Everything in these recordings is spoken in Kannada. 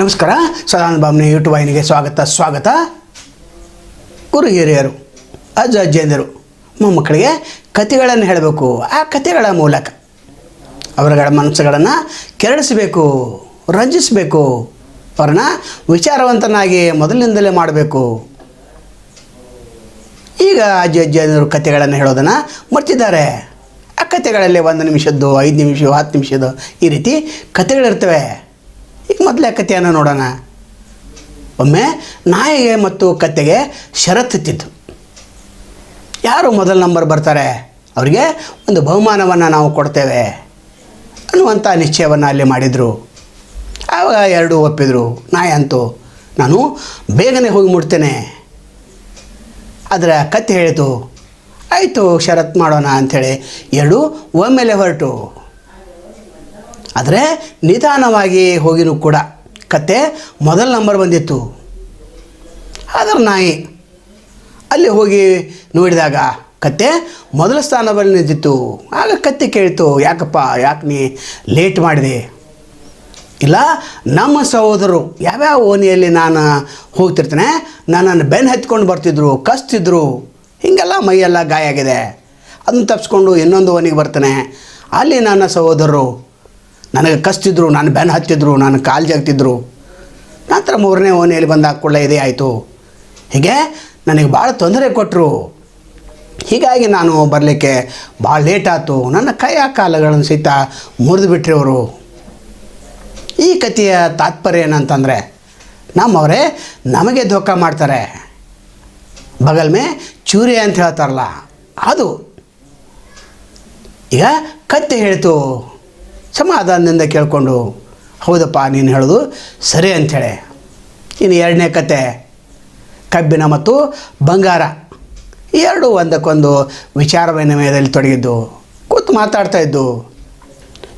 ನಮಸ್ಕಾರ. ಸದಾನಂದ ಬಾಬ್ನ ಯೂಟ್ಯೂಬ್ ವಾಹಿನಿಗೆ ಸ್ವಾಗತ ಸ್ವಾಗತ. ಗುರು ಹಿರಿಯರು ಅಜ್ಜ ಅಜ್ಜಿಯಂದರು, ಮೊಮ್ಮಕ್ಕಳಿಗೆ ಕಥೆಗಳನ್ನು ಹೇಳಬೇಕು. ಆ ಕಥೆಗಳ ಮೂಲಕ ಅವರುಗಳ ಮನಸ್ಸುಗಳನ್ನು ಕೆರಳಿಸಬೇಕು, ರಂಜಿಸಬೇಕು, ಅವ್ರನ್ನ ವಿಚಾರವಂತನಾಗಿ ಮೊದಲಿನಿಂದಲೇ ಮಾಡಬೇಕು. ಈಗ ಅಜ್ಜಿ ಅಜ್ಜಿಯಂದರು ಕಥೆಗಳನ್ನು ಹೇಳೋದನ್ನು ಮರ್ತಿದ್ದಾರೆ. ಆ ಕಥೆಗಳಲ್ಲಿ ಒಂದು ನಿಮಿಷದ್ದು, ಐದು ನಿಮಿಷ ಹತ್ತು ನಿಮಿಷದ್ದು ಈ ರೀತಿ ಕಥೆಗಳಿರ್ತವೆ. ಮೊದಲೇ ಕಥೆಯನ್ನು ನೋಡೋಣ. ಒಮ್ಮೆ ನಾಯಿಗೆ ಮತ್ತು ಕತ್ತೆಗೆ ಷರತ್ತಿತ್ತು ಯಾರು ಮೊದಲ ನಂಬರ್ ಬರ್ತಾರೆ? ಅವರಿಗೆ ಒಂದು ಬಹುಮಾನವನ್ನು ನಾವು ಕೊಡ್ತೇವೆ ಅನ್ನುವಂಥ ನಿಶ್ಚಯವನ್ನು ಅಲ್ಲಿ ಮಾಡಿದರು. ಆವಾಗ ಎರಡೂ ಒಪ್ಪಿದರು. ನಾಯಿ ಅಂತೂ, ನಾನು ಬೇಗನೆ ಹೋಗಿ ಮುಡ್ತೇನೆ ಆದರೆ ಕತ್ತೆ ಹೇಳಿತು, ಆಯಿತು ಷರತ್ತು ಮಾಡೋಣ ಅಂಥೇಳಿ ಎರಡು ಒಮ್ಮೆಲೆ ಹೊರಟು. ಆದರೆ ನಿಧಾನವಾಗಿ ಹೋಗಿನೂ ಕೂಡ. ಕತ್ತೆ ಮೊದಲ ನಂಬರ್ ಬಂದಿತ್ತು. ಆದರೆ ನಾಯಿ. ಅಲ್ಲಿ ಹೋಗಿ ನೋಡಿದಾಗ ಕತ್ತೆ ಮೊದಲ ಸ್ಥಾನದಲ್ಲಿ ನಿಂತಿತ್ತು. ಆಗ ಕತ್ತೆ ಕೇಳಿತು, ಯಾಕಪ್ಪ, ಯಾಕೆ ನೀ ಲೇಟ್ ಮಾಡಿದೆ? ಇಲ್ಲ, ನಮ್ಮ ಸಹೋದರರು, ಯಾವ್ಯಾವ ಓಣಿಯಲ್ಲಿ ನಾನು ಹೋಗ್ತಿರ್ತೇನೆ, ನನ್ನನ್ನು ಬೆನ್ನು ಹತ್ಕೊಂಡು ಬರ್ತಿದ್ರು, ಕಸ್ತಿದ್ರು. ಹೀಗೆಲ್ಲ ಮೈಯೆಲ್ಲ ಗಾಯ ಆಗಿದೆ. ಅದನ್ನು ತಪ್ಪಿಸ್ಕೊಂಡು ಇನ್ನೊಂದು ಓಣಿಗೆ ಬರ್ತಾನೆ. ಅಲ್ಲಿ ನನ್ನ ಸಹೋದರರು ನನಗೆ ಕಸ್ತಿದ್ರು ನಾನು ಬೆನ್ನು ಹತ್ತಿದ್ರು, ನಾನು ಕಾಲು ಜಾಗ್ತಿದ್ರು. ನಂತರ ಮೂರನೇ ಓನೆಯಲ್ಲಿ ಬಂದಾಗ ಕೂಡ ಇದೇ ಆಯಿತು. ಹೀಗೆ ನನಗೆ ಭಾಳ ತೊಂದರೆ ಕೊಟ್ಟರು ಹೀಗಾಗಿ ನಾನು ಬರಲಿಕ್ಕೆ ಭಾಳ ಲೇಟ್ ಆಯ್ತು. ನನ್ನ ಕೈಯ ಕಾಲುಗಳನ್ನು ಸಹಿತ ಮುರಿದು ಬಿಟ್ರಿ ಅವರು ಈ ಕಥೆಯ ತಾತ್ಪರ್ಯ ಏನಂತಂದರೆ, ನಮ್ಮವರೇ ನಮಗೆ ಧೋಖ ಮಾಡ್ತಾರೆ. ಬಗಲ್ಮೆ ಚೂರಿ ಅಂತ ಹೇಳ್ತಾರಲ್ಲ, ಅದು. ಈಗ ಕತ್ತೆ ಹೇಳ್ತು. ಸಮಾಧಾನದಿಂದ ಕೇಳಿಕೊಂಡು, ಹೌದಪ್ಪ, ನೀನು ಹೇಳೋದು ಸರಿ ಅಂಥೇಳಿ ಇನ್ನು ಎರಡನೇ ಕತೆ ಕಬ್ಬಿನ ಮತ್ತು ಬಂಗಾರ. ಎರಡು ಒಂದಕ್ಕೊಂದು ವಿಚಾರ ವಿನಿಮಯದಲ್ಲಿ ತೊಡಗಿದ್ದು, ಕೂತು ಮಾತಾಡ್ತಾ ಇದ್ದು,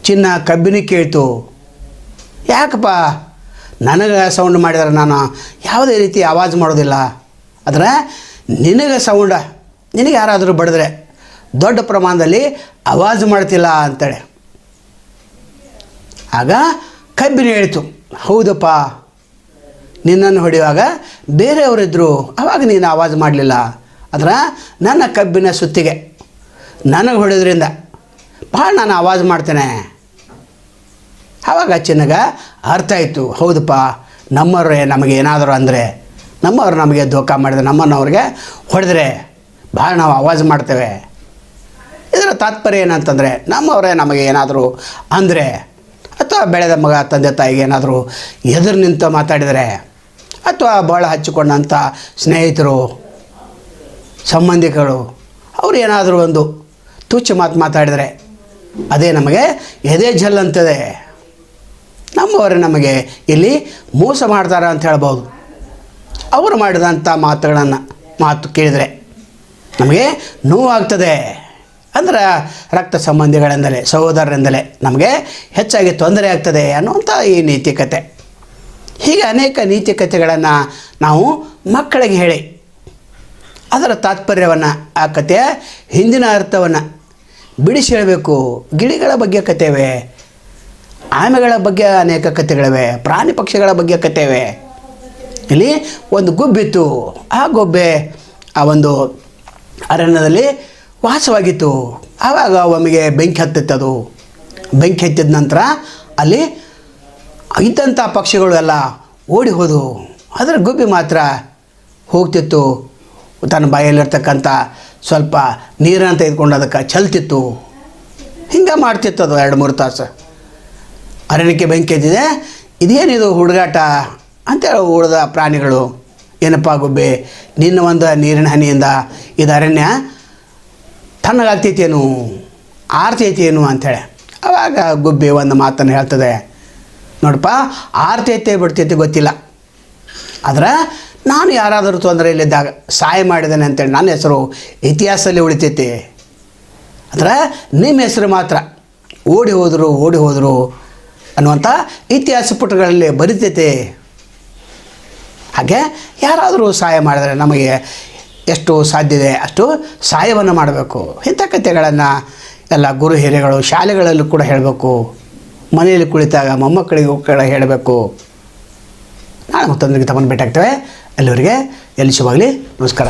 ಚಿನ್ನ ಕಬ್ಬಿನ ಕೇಳ್ತು, ಯಾಕಪ್ಪ, ನನಗೆ ಸೌಂಡ್ ಮಾಡಿದರೆ ನಾನು ಯಾವುದೇ ರೀತಿ ಆವಾಜ್ ಮಾಡೋದಿಲ್ಲ. ಆದರೆ ನಿನಗೆ ಸೌಂಡ, ನಿನಗೆ ಯಾರಾದರೂ ಬಡಿದ್ರೆ ದೊಡ್ಡ ಪ್ರಮಾಣದಲ್ಲಿ ಆವಾಜ್ ಮಾಡ್ತಿಲ್ಲ ಅಂತೇಳಿ ಆಗ ಕಬ್ಬಿನ ಹೇಳಿತು, ಹೌದಪ್ಪ, ನಿನ್ನನ್ನು ಹೊಡೆಯುವಾಗ ಬೇರೆಯವರಿದ್ದರು ಆವಾಗ ನೀನು ಆವಾಜ್ ಮಾಡಲಿಲ್ಲ. ಅದರ ನನ್ನ ಕಬ್ಬಿನ ಸುತ್ತಿಗೆ, ನನಗೆ ಹೊಡೆಯೋದ್ರಿಂದ ಭಾಳ ನಾನು ಆವಾಜ್ ಮಾಡ್ತೇನೆ. ಆವಾಗ ಚಿನ್ನಗ ಅರ್ಥ ಆಯಿತು, ಹೌದಪ್ಪ, ನಮ್ಮವರೇ ನಮಗೆ ಏನಾದರೂ ಅಂದರೆ, ನಮ್ಮವ್ರು ನಮಗೆ ದೋಖಾ ಮಾಡಿದ್ರೆ ನಮ್ಮನ್ನು ಅವ್ರಿಗೆ ಹೊಡೆದ್ರೆ ಭಾಳ ನಾವು ಆವಾಜ್ ಮಾಡ್ತೇವೆ. ಇದರ ತಾತ್ಪರ್ಯ ಏನಂತಂದರೆ, ನಮ್ಮವರೇ ನಮಗೆ ಏನಾದರೂ ಅಂದರೆ ಅಥವಾ ಬೆಳೆದ ಮಗ, ತಂದೆ, ತಾಯಿಗೆ ಏನಾದರೂ ಎದುರು ನಿಂತು ಮಾತಾಡಿದರೆ ಅಥವಾ ಭಾಳ ಹಚ್ಚಿಕೊಂಡಂಥ ಸ್ನೇಹಿತರು, ಸಂಬಂಧಿಕರು, ಅವರು ಏನಾದರೂ ಒಂದು ತುಚ್ಚು ಮಾತು ಮಾತಾಡಿದರೆ ಅದೇ ನಮಗೆ ಎದೆ ಜಲ್ ಅಂತದೆ ನಮ್ಮವರು ನಮಗೆ ಇಲ್ಲಿ ಮೋಸ ಮಾಡ್ತಾರೆ ಅಂತ ಹೇಳ್ಬೋದು. ಅವರು ಮಾಡಿದಂಥ ಮಾತುಗಳನ್ನು, ಮಾತು ಕೇಳಿದರೆ ನಮಗೆ ನೋವಾಗ್ತದೆ. ಅಂದ್ರೆ ರಕ್ತ ಸಂಬಂಧಿಗಳಿಂದಲೇ, ಸಹೋದರರಿಂದಲೇ ನಮಗೆ ಹೆಚ್ಚಾಗಿ ತೊಂದರೆ ಆಗ್ತದೆ ಅನ್ನುವಂಥ ಈ ನೀತಿಕತೆ. ಹೀಗೆ ಅನೇಕ ನೀತಿಕತೆಗಳನ್ನು ನಾವು ಮಕ್ಕಳಿಗೆ ಹೇಳಿ, ಅದರ ತಾತ್ಪರ್ಯವನ್ನು, ಆ ಕಥೆಯ ಹಿಂದಿನ ಅರ್ಥವನ್ನು ಬಿಡಿಸಿ ಹೇಳಬೇಕು. ಗಿಳಿಗಳ ಬಗ್ಗೆ ಕತೆವೆ ಆಮೆಗಳ ಬಗ್ಗೆ ಅನೇಕ ಕಥೆಗಳಿವೆ, ಪ್ರಾಣಿ ಪಕ್ಷಿಗಳ ಬಗ್ಗೆ ಕತೆವೆ ಇಲ್ಲಿ ಒಂದು ಗುಬ್ಬಿತ್ತು. ಆ ಗೊಬ್ಬೆ, ಆ ಒಂದು ಅರಣ್ಯದಲ್ಲಿ ವಾಸವಾಗಿತ್ತು. ಆವಾಗ ಒಮ್ಮೆಗೆ ಬೆಂಕಿ ಹತ್ತಿತ್ತು ಅದು. ಬೆಂಕಿ ಹತ್ತಿದ ನಂತರ ಅಲ್ಲಿ ಇದ್ದಂಥ ಪಕ್ಷಿಗಳು ಎಲ್ಲ ಓಡಿ ಹೋದವು ಅದರ ಗುಬ್ಬಿ ಮಾತ್ರ ಹೋಗ್ತಿತ್ತು. ತನ್ನ ಬಾಯಲ್ಲಿರ್ತಕ್ಕಂಥ ಸ್ವಲ್ಪ ನೀರನ್ನು ತೆಗೆದುಕೊಂಡು ಅದಕ್ಕೆ ಚಲ್ತಿತ್ತು. ಹಿಂಗೆ ಮಾಡ್ತಿತ್ತು ಅದು ಎರಡು ಮೂರು ತಾಸು. ಅರಣ್ಯಕ್ಕೆ ಬೆಂಕಿ ಎದ್ದಿದೆ ಇದೇನಿದು ಹುಡುಗಾಟ ಅಂತೇಳಿ ಉಳಿದ ಪ್ರಾಣಿಗಳು. ಏನಪ್ಪ ಗುಬ್ಬಿ, ನಿನ್ನ ಒಂದು ನೀರಿನ ಹನಿಯಿಂದ ಇದು ಅರಣ್ಯ ತಣ್ಣಗಾಗ್ತೈತೇನು? ಆರ್ತೈತೇನು ಅಂಥೇಳಿ. ಆವಾಗ ಗುಬ್ಬಿ ಒಂದು ಮಾತನ್ನು ಹೇಳ್ತದೆ. ನೋಡಪ್ಪ, ಆರ್ತೈತೆ ಬಿಡ್ತೈತೆ ಗೊತ್ತಿಲ್ಲ. ಆದ್ರೆ ನಾನು ಯಾರಾದರೂ ತೊಂದರೆಯಲ್ಲಿದ್ದಾಗ ಸಹಾಯ ಮಾಡಿದ್ದೇನೆ ಅಂತೇಳಿ ನನ್ನ ಹೆಸರು ಇತಿಹಾಸದಲ್ಲಿ ಉಳಿತೈತಿ. ಆದರೆ ನಿಮ್ಮ ಹೆಸರು ಮಾತ್ರ. ಓಡಿ ಹೋದರು ಓಡಿ ಹೋದರು ಅನ್ನುವಂಥ ಇತಿಹಾಸ ಪುಟಗಳಲ್ಲಿ ಬರಿತೈತೆ. ಹಾಗೆ ಯಾರಾದರೂ ಸಹಾಯ ಮಾಡಿದರೆ ನಮಗೆ ಎಷ್ಟು ಸಾಧ್ಯತೆ ಅಷ್ಟು ಸಹಾಯವನ್ನು ಮಾಡಬೇಕು. ಇಂಥ ಕಥೆಗಳನ್ನು ಎಲ್ಲ ಗುರು ಹಿರಿಯಗಳು ಶಾಲೆಗಳಲ್ಲೂ ಕೂಡ ಹೇಳಬೇಕು. ಮನೆಯಲ್ಲಿ ಕುಳಿತಾಗ ಮೊಮ್ಮಕ್ಕಳಿಗೂ ಕೂಡ ಹೇಳಬೇಕು. ನಾನು ಮತ್ತೊಂದಿಗೆ ತಗೊಂಡು ಭೇಟಾಗ್ತೇವೆ ಅಲ್ಲಿವರೆಗೆ ಎಲ್ಲಿ ಶುಭಾಗಲಿ ನಮಸ್ಕಾರ.